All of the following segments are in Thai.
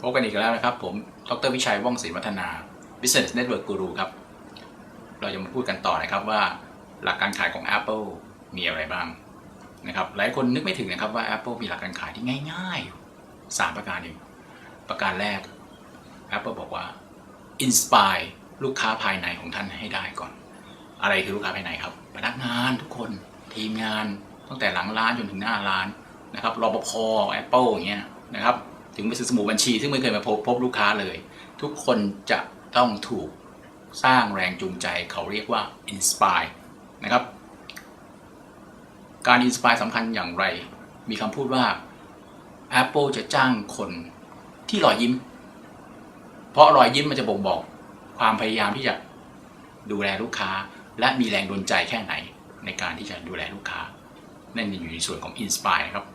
พบกันอีกแล้วนะครับ ผม ดรวิชัยว่องศิลวัฒนา Business Network Guru ครับ เราจะมาพูดกันต่อนะครับว่า หลักการขายของ Apple มีอะไรบ้างนะครับ หลายคนนึกไม่ถึงนะครับว่า Apple มีหลักการขายที่ง่ายๆ 3 ประการเองประการแรก Apple บอกว่า inspire ลูกค้าภายในของท่านให้ได้ก่อน อะไรคือลูกค้าภายในครับ พนักงานทุกคนทีมงานตั้งแต่หลังร้านจนถึงหน้าร้านนะครับรปภ Apple อย่างเงี้ยนะครับ ถึงไปซื้อสมุดบัญชี ซึ่งไม่เคยมาพบพบลูกค้าเลย ทุกคนจะต้องถูกสร้างแรงจูงใจเขาเรียกว่า inspire นะครับ การ inspire สำคัญอย่างไร มีคำพูดว่า Apple จะจ้างคนที่รอยยิ้ม เพราะรอยยิ้มมันจะบ่งบอกความพยายามที่จะดูแลลูกค้า และมีแรงดลใจแค่ไหนในการที่จะดูแลลูกค้า นั่นอยู่ในส่วนของ inspire นะครับ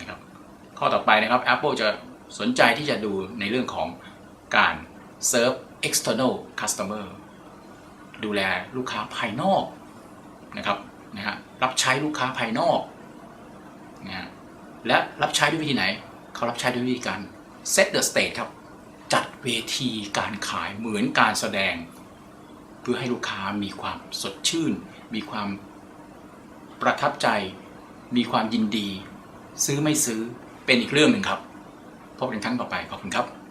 นะครับ ข้อต่อไปนะครับ Apple จะ สนใจที่จะดูในเรื่องของการ serve external customer ดูแลลูกค้าภายนอกนะครับนะฮะรับใช้ลูกค้าภายนอกนะฮะและรับใช้ด้วยวิธีไหน เขารับใช้ด้วยวิธีการ set the stage ครับ จัดเวทีการขายเหมือนการแสดง เพื่อให้ลูกค้ามีความสดชื่น มีความประทับใจ มีความยินดี ซื้อไม่ซื้อเป็นอีกเรื่องหนึ่งครับ พบกันครั้งต่อไปขอบคุณครับ